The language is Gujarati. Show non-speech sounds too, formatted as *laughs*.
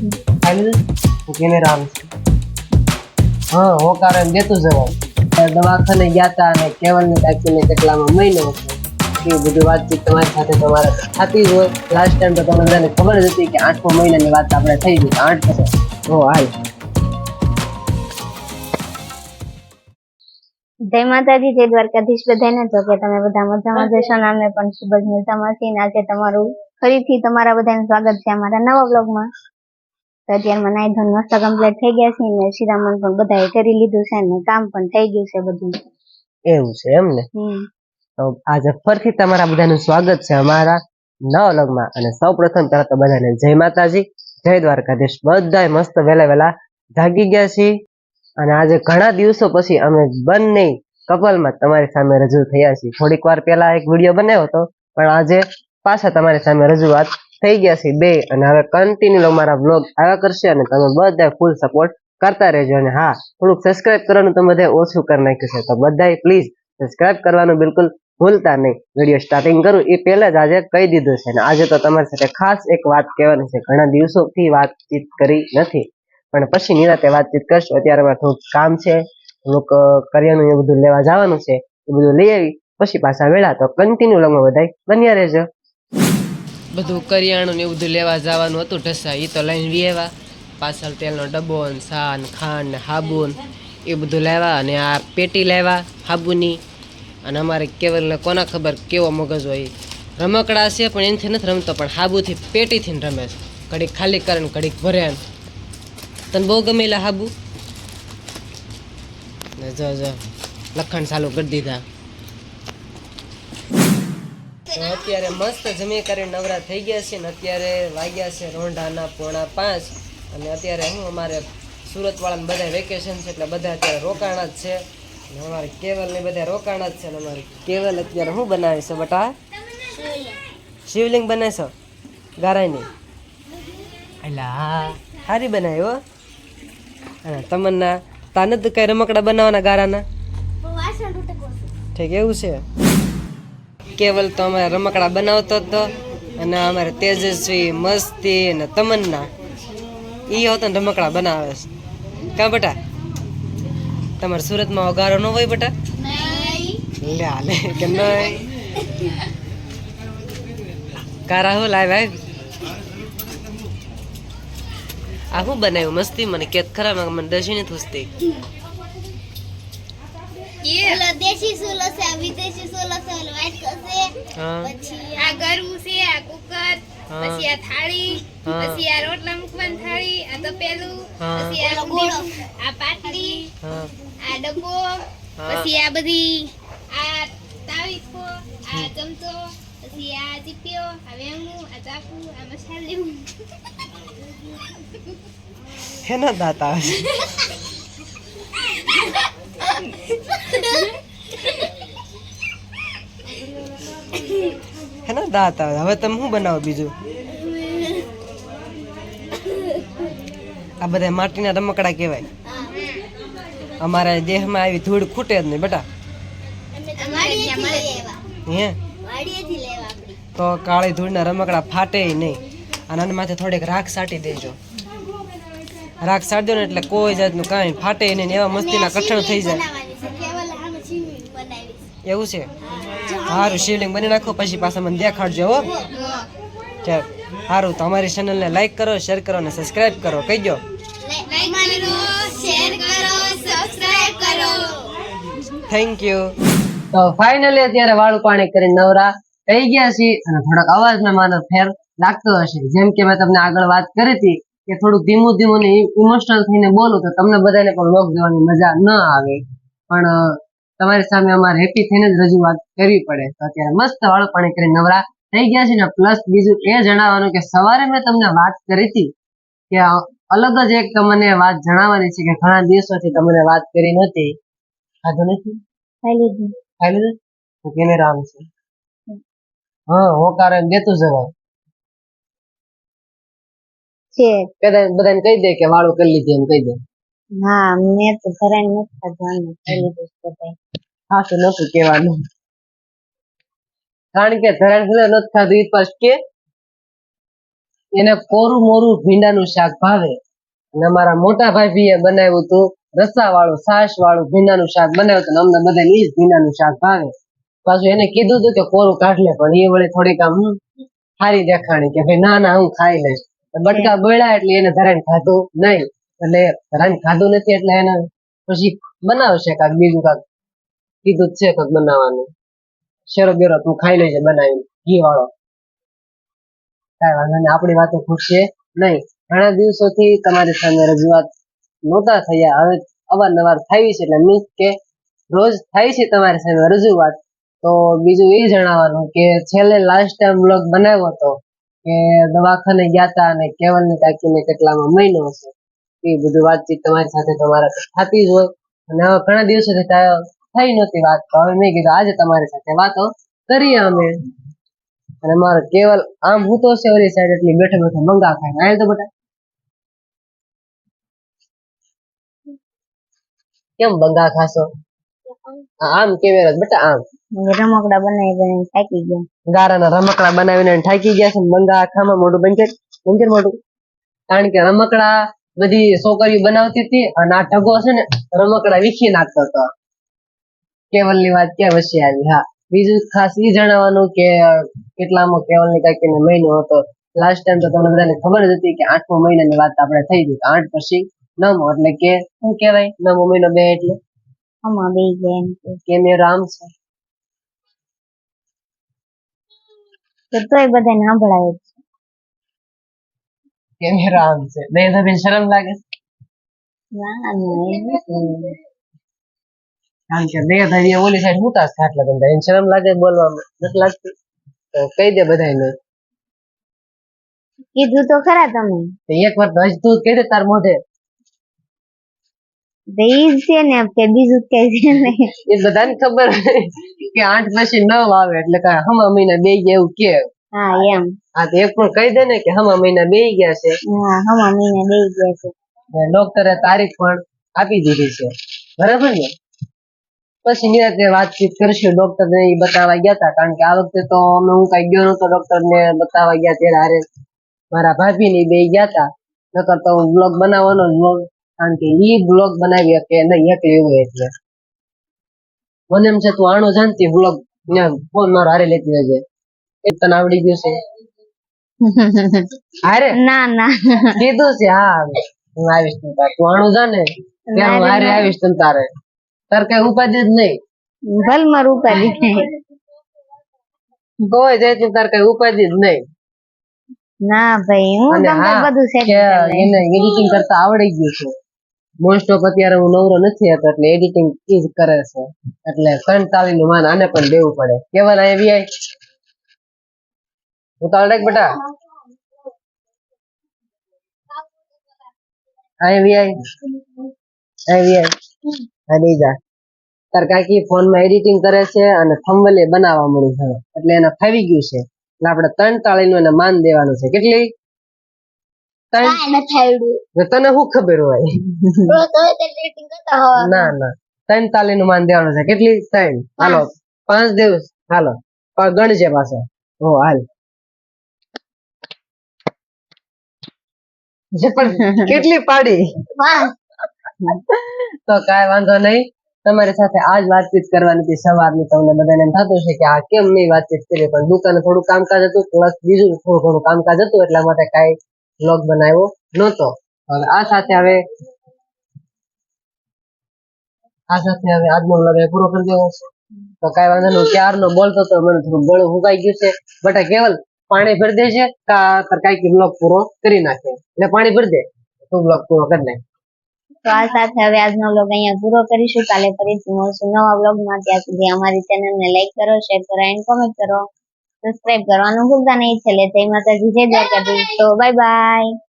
ખાલી હું કેમેરા હા હોકાર એમ દેતું જવાય દવાખાને ગયા હતા અને કેવલને કાકીને કેટલામાં મહિનો હતો, એ બધું વાતચીત તમારી સાથે તમારે થતી હોય. લાસ્ટ ટાઈમ તો તમને બધાને ખબર જ હતી કે આઠમો મહિનાની વાત આપણે થઈ ગઈ આઠ થશે. ઓ હાલ. જય માતાજી, જય દ્વારકાધીશ બધાને. જો કે તમે બધા મજામાં જશો ને પણ ખૂબ જ મજામાં છીએ આજે તમારું ફરીથી તમારા બધાનું સ્વાગત છે અમારા નવા બ્લોગમાં તો અત્યારમાં નાઈ ધોઈને મસ્ત કમ્પ્લીટ થઈ ગયા છે ને શિરામણ પણ બધાએ કરી લીધું છે ને કામ પણ થઈ ગયું છે બધું. એવું છે એમ ને? તો આજે ફરીથી તમારા બધાનું સ્વાગત છે અમારા નવ વ્લોગમાં અને સૌ પ્રથમ પહેલા તો બધાને જય માતાજી જય દ્વારકાધીશ. બધા મસ્ત વહેલા વહેલા જાગી ગયા છીએ અને આજે ઘણા દિવસો પછી અમે બંને કપલમાં તમારી સામે રજૂ થયા છીએ. થોડીક વાર પહેલા એક વીડિયો બનાવ્યો હતો પણ આજે પાછા તમારી સામે રજૂઆત થઈ ગયા છે બે. અને હવે કન્ટિન્યુ અમારા બ્લોગ આવ્યા કરશે અને તમે બધા ફૂલ સપોર્ટ કરતા રહેજો. અને હા, થોડુંક સબસ્ક્રાઇબ કરવાનું તમે બધા ઓછું કરી નાખ્યું છે. તો બધાએ પ્લીઝ સબસ્ક્રાઇબ કરવાનું બિલકુલ ભૂલતા નહીં. વીડિયો સ્ટાર્ટિંગ કરું એ પહેલા જ આજે કહી દીધું છે. અને આજે તો તમારી સાથે ખાસ એક વાત કહેવાની છે. ઘણા દિવસોથી વાતચીત કરી નથી. પણ પછી નિરાતે વાતચીત કરશું. અત્યારે મારે થોડુંક કામ છે. થોડુંક કરિયાનું એ બધું લેવા જવાનું છે. એ બધું લઈ આવી. પછી પાછા વેળા. તો કન્ટિન્યુ લગમાં બધાય બન્યા રહેજો. બધું કરિયાણું ને એવું બધું લેવા જવાનું હતું ઢસા એ તો લઈને વેવા પાછળ તેલનો ડબ્બો ને સા ને ખાંડ ને હાબુ ને એ બધું લેવા અને આ પેટી લેવા હાબુની. અને અમારે કેવલને કોના ખબર કેવો મગજ હોય રમકડા છે પણ એનાથી નથી રમતો, પણ હાબુથી, પેટીથી ને રમે છે. ઘડીક ખાલી કરે ને ઘડીક ભરે તને બહુ ગમેલા હાબુ? ને જો જો. લખણ ચાલુ કરી દીધા. તો અત્યારે મસ્ત જમી કરીને નવરા થઈ ગયા છે ને અત્યારે વાગ્યા છે રોંઢાના પોણા પાંચ. અને અત્યારે હું અમારે સુરત વાળાને બધા વેકેશન છે એટલે બધા અત્યારે રોકાણા જ છે. અને અમારે કેવલ ને બધા રોકાણા જ છે અને અમારે કેવલ અત્યારે હું બનાવે છે બટા? શિવલિંગ બનાવશો ગારાયની એટલે હા સારી બનાવી હો. અને તમન્ના તાને તો કઈ રમકડા બનાવવાના ગારાના? ઠીક એવું છે? કેવલ તો અમારે રમકડા બનાવતો હતો અને અમારે તેજસ્વી મસ્તી અને તમન્ના. એ હોતો ને રમકડા બનાવે છે. કા બટા? તમારે સુરતમાં વઘારો ન હોય બટા? લે હાલે કે નહીં? કારા હું લાવ ભાઈ આ શું બનાવ્યું? મસ્તી મને કેત ખરા મને મને દશી નથી પૂછતી ઓલો દેશી સોલો છે આ વિદેશી સોલો છે ઓલો છે. પછી આ ગરવું છે આ કુકર પછી આ થાળી પછી આ રોટલા મૂકવાની થાળી આ તપેલું પછી આ ગોળો. આ પાટલી આ ડબ્બો પછી આ બધી આ તાવીથો આ ચમચો પછી આ ચીપિયો આ વેણું આ ચાકુ આ મસાલું હેના દાંત *laughs* છે હેના, દાંત આવે. હવે તમે શું બનાવો બીજું? આ બધા માટીના રમકડા કહેવાય. અમારા દેહમાં આવી ધૂળ ખૂટે જ નહીં, બેટા. હે? તો કાળી ધૂળના રમકડા ફાટે નહીં. અને માથે થોડીક રાખ સાટી દેજો. રાખ સાટી દો ને એટલે કોઈ જાતનું કાંઈ ફાટે નહીં એવા મસ્તીના કઠણ થઈ જાય બનાવવાની છે કેવલ આમાં ચીવી બનાવી છે એવું છે? સારું શિવલિંગ બની નાખો પછી પાછા મને દેખાડજો હો. ચાલ સારું તમારી ચેનલને લાઈક કરો શેર કરો અને સબસ્ક્રાઇબ કરો કહી દો. થેન્ક યુ તો ફાઇનલી અત્યારે વાળું પાણી કરીને નવરા થઈ ગયા છીએ અને થોડાક અવાજમાં માનો ફેર લાગતો હશે. જેમ કે મેં તમને આગળ વાત કરી હતી કે થોડુંક ધીમું ધીમું ને ઇમોશનલ થઈને બોલું તો તમને બધાને પણ લોક જોવાની મજા ન આવે. પણ તમારી સામે અમારે હેપી થઈને જ રજૂઆત કરવી પડે. તો અત્યારે મસ્ત વાળું કરી નવરા થઈ ગયા છે ને પ્લસ બીજું એ જણાવવાનું કે સવારે મેં તમને વાત કરી હતી કે અલગ જ એક તમને વાત જણાવવાની છે કે ઘણા દિવસોથી તમને વાત કરી નહોતી. ખાધું નથી? ખાઈ લીધું. તો કેમેરા આવે છે. હા હોકાર એમ દેતું જવાય. કદાચ બધાને કહી દે કે વાળું કરી લીધી એમ કહી દે. હા, મેં તો ઘરે નથી ખાધું પેલી લીધું હા, તો નતું કહેવાનું. કારણ કે ધરાણ નથી ખાધું પાછ કે એને કોરું મોરું ભીંડાનું શાક ભાવે. અને અમારા મોટા ભાભીએ બનાવ્યું હતું રસા વાળું છાશ વાળું ભીંડાનું શાક બનાવ્યું હતું અમને બધાને જ ભીંડાનું શાક ભાવે. પાછું એને કીધું હતું કે કોરું કાઢ લે, પણ એ વળે થોડીક આમ સારી દેખાણી કે ભાઈ ના ના, હું ખાઈ લઈશ. બટકા બોળ્યા એટલે એને ધરણ ખાધું નહીં. એટલે ધરાઈને ખાધું નથી એટલે એને પછી બનાવશે કાંક બીજું કાંક કીધું છે કાંક બનાવવાનું. શેરો બેરો તું ખાઈ લેજે બનાવીને ઘી વાળો કાંઈ વાંધો નહીં, આપણી વાતો ખૂટશે નહીં. ઘણા દિવસોથી તમારી સામે રજૂઆત નહોતા થયા. હવે અવારનવાર થાય છે એટલે મીન્સ કે રોજ થાય છે તમારી સામે રજૂઆત. તો બીજું એ જણાવવાનું કે છેલ્લે લાસ્ટ ટાઈમ બ્લોગ બનાવ્યો હતો કે દવાખાને ગયા હતા અને કેવલની કાકીને કેટલામાં મહિનો હશે. એ બધું વાતચીત તમારી સાથે તમારા થતી જ હોય. અને હવે ઘણા દિવસોથી થઈ નહોતી વાત. તો હવે મેં કીધું આજે તમારી સાથે વાતો કરીએ અમે. અને મારો કેવલ આમ હું તો છે ઓલી સાઈડ એટલે બેઠો બેઠો મંગા ખાય આયલ તો બેટા. કેમ બંગા ખાશો? આમ કેમેરા બેટા આમ. રમકડા બનાવી થાકી ગયા. ગારાના રમકડા બનાવીને થાકી ગયા છે. બંગા આખામાં મોઢું બંજર બંજર મોઢું. કારણ કે રમકડા બધી છોકરીઓ બનાવતી હતી અને આ ઢગો છે ને રમકડા વીખી નાખતો હતો. કેવલની વાત ક્યાં વચ્ચે આવી? હા. બીજું ખાસ એ જણાવવાનું કે કેટલામાં કેવલની કાકીને મહિનો હતો. લાસ્ટ ટાઈમ તો તમને બધાને ખબર જ હતી કે આઠમો મહિનાની વાત આપણે થઈ ગઈ. આઠ પછી નવમો એટલે કે શું કહેવાય? નવમો મહિનો બે એટલે? આમાં બે ગયા એમ કે. કેમેરો આમ છે. તો તોય બધાને સાંભળાય જ કેમેરો આમ છે બે તો શરમ લાગે છે. ના ના એવું નથી. કારણ કે બે ભાઈ ઓલી સાઈડ હુતા જ ખાટલા ધંધા એને શરમ લાગે બોલવામાં નથી લાગતી તો કહી દે બધાને કીધું તો ખરા તમે તો એક વાર તો હજી તું જ કહી દે તાર મોઢે તો ઈ જ છે ને કે બીજું કઈ છે નહીં એ બધાને ખબર કે આઠ પછી નવ આવે એટલે કાંઈ હમા મહિના બે ગયા એવું કે હા એમ. હા તો એક પણ કહી દે ને કે હમા મહિના બે ગયા છે. હા હમા મહિના બે ગયા છે. ડોક્ટરે તારીખ પણ આપી દીધી છે. બરાબર ને? પછી નિરાતે વાતચીત કરશું. ડોક્ટર ને બતાવવા ગયા હતા કારણ કે આ વખતે તો અમે હું કઈ ગયો નતો ડોક્ટર ને બતાવવા ગયા ત્યારે હારે મારા ભાભી ને બે ગયા હતા નકર તો હું બ્લોગ બનાવવાનો જ બ્લોગ કારણ કે ઈ બ્લોગ બનાવી શકે નહીં એકલી એવું એટલે. મને એમ છે તું આણો જાણતી બ્લોગ ફોન મારો હારે લેતી રહેજે. એ તને આવડી ગયું છે. અરે ના ના. કીધું છે હા હું આવીશ તમ તારે. તું આણું જાને ત્યાં હું હારે આવીશ તમ તારે. તાર કઈ ઉપાધિ જ નહીં. ભલ માર દીધા કોઈ જાય તાર કઈ ઉપાધિ જ નહીં. ના ભાઈ હું તમને બધું સેટ એને એડિટિંગ કરતા આવડી ગયું છે. મોસ્ટ ઓફ અત્યારે હું નવરો નથી હતો એટલે એડિટિંગ ઈ જ કરે છે. એટલે કંટાળી નું માન આને પણ દેવું પડે. કેવલ અહીંયા વી ઉતાવળ રાખ બેટા. અહીંયા વી આય અહીંયા વી આય હા જા. તાર કાકી ફોનમાં એડિટિંગ કરે છે અને થંબલે બનાવવા મળ્યું છે એટલે એને ફાવી ગયું છે. એટલે આપણે ત્રણ તાળી એને માન દેવાનું છે. કેટલી? તને શું ખબર હોય? ના ના. ત્રણ તાલી નું માન દેવાનું છે. કેટલી? ત્રણ. હાલો. પાંચ. દિવસ. હાલો. ગણજે પાછો. હો હાલ જે પણ કેટલી પાડી? તો કાંઈ વાંધો નહીં. તમારી સાથે આજ વાતચીત કરવાની હતી. સવારની તમને બધાને થતું છે કે આ કેમ નહીં વાતચીત કરી? પણ દુકાને થોડું કામકાજ હતું પ્લસ બીજું થોડું ઘણું કામકાજ હતું એટલા માટે કાંઈ બ્લોગ બનાવ્યો નહોતો. હવે આ સાથે હવે આ સાથે હવે આજનો બ્લોગ પૂરો કરી દેવો. છે તો કાંઈ વાંધો નહીં. ક્યારનો બોલતો તો મને થોડું ગળું ફૂંકાઈ ગયું છે. બટા કેવલ પાણી ભરી દે છે તાર કાંઈક બ્લોગ પૂરો કરી નાખે. એટલે પાણી ભરી દે. તો બ્લોક પૂરો કરી નાખે. તો આ સાથે હવે આજનો બ્લોગ અહીંયા પૂરો કરીશું. કાલે ફરીથી મળશું નવા બ્લોગમાં ત્યાં સુધી અમારી ચેનલને લાઈક કરો શેર કરો એન્ડ કોમેન્ટ કરો. સબસ્ક્રાઇબ કરવાનું ભૂલતા નહીં. છેલ્લે જય માતાજી, જય દ્વારકાધીશ. તો બાય બાય